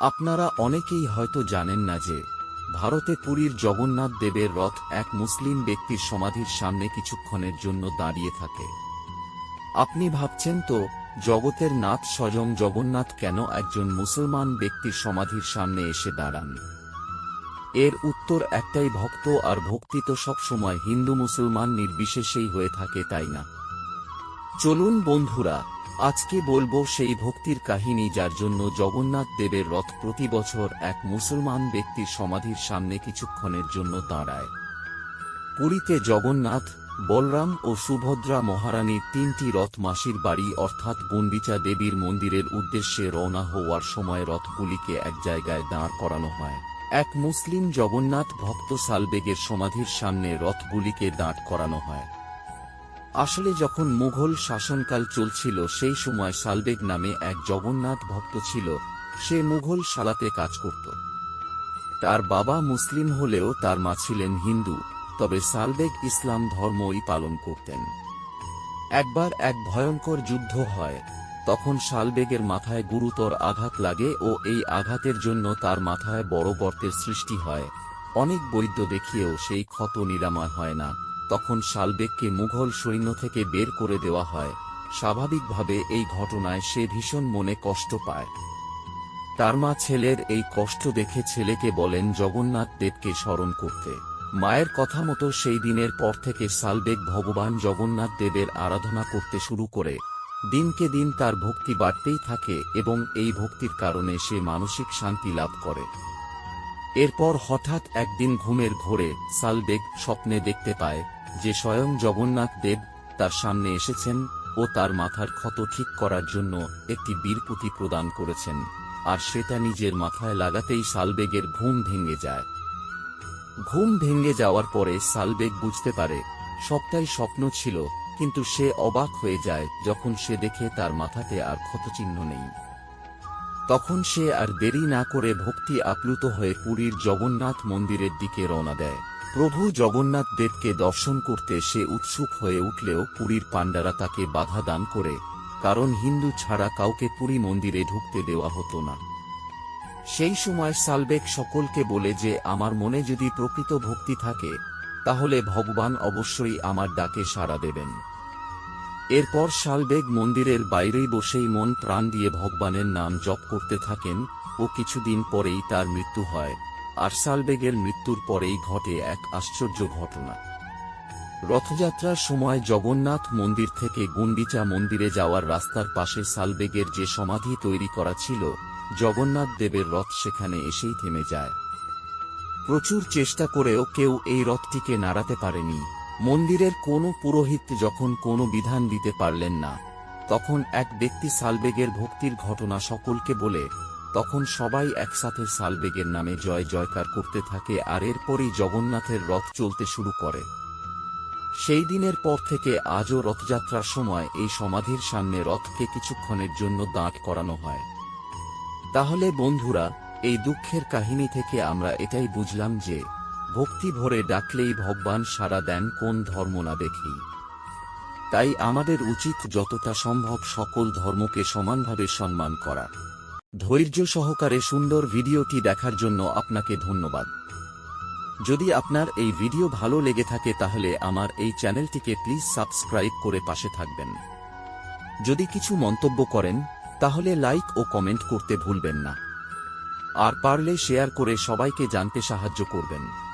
আপনারা অনেকেই হয়তো জানেন না যে, ভারতে পুরীর জগন্নাথ দেবের রথ এক মুসলিম ব্যক্তির সমাধির সামনে কিছুক্ষণের জন্য দাঁড়িয়ে থাকে। আপনি ভাবছেন তো, জগতের নাথ স্বয়ং জগন্নাথ কেন একজন মুসলমান ব্যক্তির সমাধির সামনে এসে দাঁড়ান? এর উত্তর একটাই ভক্ত আর ভক্তি তো সবসময় হিন্দু মুসলমান নির্বিশেষেই হয়ে থাকে, তাই না? চলুন বন্ধুরা আজকে বলব সেই ভক্তির কাহিনী যার জন্য জগন্নাথ দেবের রথ প্রতি বছর এক মুসলমান ব্যক্তির সমাধির সামনে কিছুক্ষণের জন্য দাঁড়ায়। পুরীতে জগন্নাথ, বলরাম ও সুভদ্রা মহারানীর তিনটি রথ মাসির বাড়ি অর্থাৎ গুন্ডিচা দেবীর মন্দিরের উদ্দেশ্যে রওনা হওয়ার সময় রথগুলিকে এক জায়গায় দাঁড় করানো হয়। এক মুসলিম জগন্নাথ ভক্ত সালবেগের সমাধির সামনে রথগুলিকে দাঁড় করানো হয়। আসলে যখন মুঘল শাসনকাল চলছিল, সেই সময় সালবেগ নামে এক জগন্নাথ ভক্ত ছিল। সে মুঘল সালাতে কাজ করত। তার বাবা মুসলিম হলেও তার মা ছিলেন হিন্দু, তবে সালবেগ ইসলাম ধর্মই পালন করতেন। একবার এক ভয়ঙ্কর যুদ্ধ হয়, তখন শালবেগের মাথায় গুরুতর আঘাত লাগে ও এই আঘাতের জন্য তার মাথায় বড় গর্তের সৃষ্টি হয়। অনেক বৈদ্য দেখিয়েও সেই ক্ষত নিরাময় হয় না। তখন শালবেগকে মুঘল সৈন্য থেকে বের করে দেওয়া হয়। স্বাভাবিকভাবে এই ঘটনায় সে ভীষণ মনে কষ্ট পায়। তার মা ছেলের এই কষ্ট দেখে ছেলেকে বলেন জগন্নাথ দেবকে স্মরণ করতে। মায়ের কথা মতো সেই দিনের পর থেকে সালবেগ ভগবান জগন্নাথ দেবের আরাধনা করতে শুরু করে। দিনকে দিন তার ভক্তি বাড়তেই থাকে এবং এই ভক্তির কারণে সে মানসিক শান্তি লাভ করে। এরপর হঠাৎ একদিন ঘুমের ঘোরে সালবেগ স্বপ্নে দেখতে পায় যে স্বয়ং জগন্নাথ দেব তার সামনে এসেছেন ও তার মাথার ক্ষত ঠিক করার জন্য একটি বীরপুতি প্রদান করেছেন, আর সেটা নিজের মাথায় লাগাতেই সালবেগের ঘুম ভেঙে যায়। ঘুম ভেঙে যাওয়ার পরে সালবেগ বুঝতে পারে, সবটাই স্বপ্ন ছিল, কিন্তু সে অবাক হয়ে যায় যখন সে দেখে তার মাথাতে আর ক্ষতচিহ্ন নেই। তখন সে আর দেরি না করে ভক্তি আপ্লুত হয়ে পুরীর জগন্নাথ মন্দিরের দিকে রওনা দেয়। প্রভু জগন্নাথ দেবকে দর্শন করতে সে উৎসুক হয়ে উঠলেও পুরীর পাণ্ডারা তাকে বাধা দান করে, কারণ হিন্দু ছাড়া কাউকে পুরী মন্দিরে ঢুকতে দেওয়া হতো না। সেই সময় সালবেগ সকলকে বলে যে, আমার মনে যদি প্রকৃত ভক্তি থাকে, তাহলে ভগবান অবশ্যই আমার ডাকে সাড়া দেবেন। এরপর শালবেগ মন্দিরের বাইরেই বসেই মন প্রাণ দিয়ে ভগবানের নাম জপ করতে থাকেন, ও কিছুদিন পরেই তার মৃত্যু হয়, আর শালবেগের মৃত্যুর পরেই ঘটে এক আশ্চর্য ঘটনা। রথযাত্রার সময় জগন্নাথ মন্দির থেকে গুন্ডিচা মন্দিরে যাওয়ার রাস্তার পাশে সালবেগের যে সমাধি তৈরি করা ছিল, জগন্নাথ দেবের রথ সেখানে এসেই থেমে যায়। প্রচুর চেষ্টা করেও কেউ এই রথটিকে নাড়াতে পারেনি। মন্দিরের কোনো পুরোহিত যখন কোনো বিধান দিতে পারলেন না, তখন এক ব্যক্তি সালবেগের ভক্তির ঘটনা সকলকে বলে, তখন সবাই একসাথে সালবেগের নামে জয় জয়কার করতে থাকে আর এরপরই জগন্নাথের রথ চলতে শুরু করে। সেই দিনের পর থেকে আজও রথযাত্রার সময় এই সমাধির সামনে রথকে কিছুক্ষণের জন্য দাঁড় করানো হয়। তাহলে বন্ধুরা, এই দুঃখের কাহিনী থেকে আমরা এটাই বুঝলাম যে ভক্তি ভরে ডাকলেই ভগবান সারা দেন কোন ধর্ম না দেখেই। তাই আমাদের উচিত যতটা সম্ভব সকল ধর্মকে সমানভাবে সম্মান করা। ধৈর্য সহকারে সুন্দর ভিডিওটি দেখার জন্য আপনাকে ধন্যবাদ। যদি আপনার এই ভিডিও ভালো লেগে থাকে তাহলে আমার এই চ্যানেলটিকে প্লিজ সাবস্ক্রাইব করে পাশে থাকবেন। যদি কিছু মন্তব্য করেন, তাহলে লাইক ও কমেন্ট করতে ভুলবেন না। আর পারলে শেয়ার করে সবাইকে জানতে সাহায্য করবেন।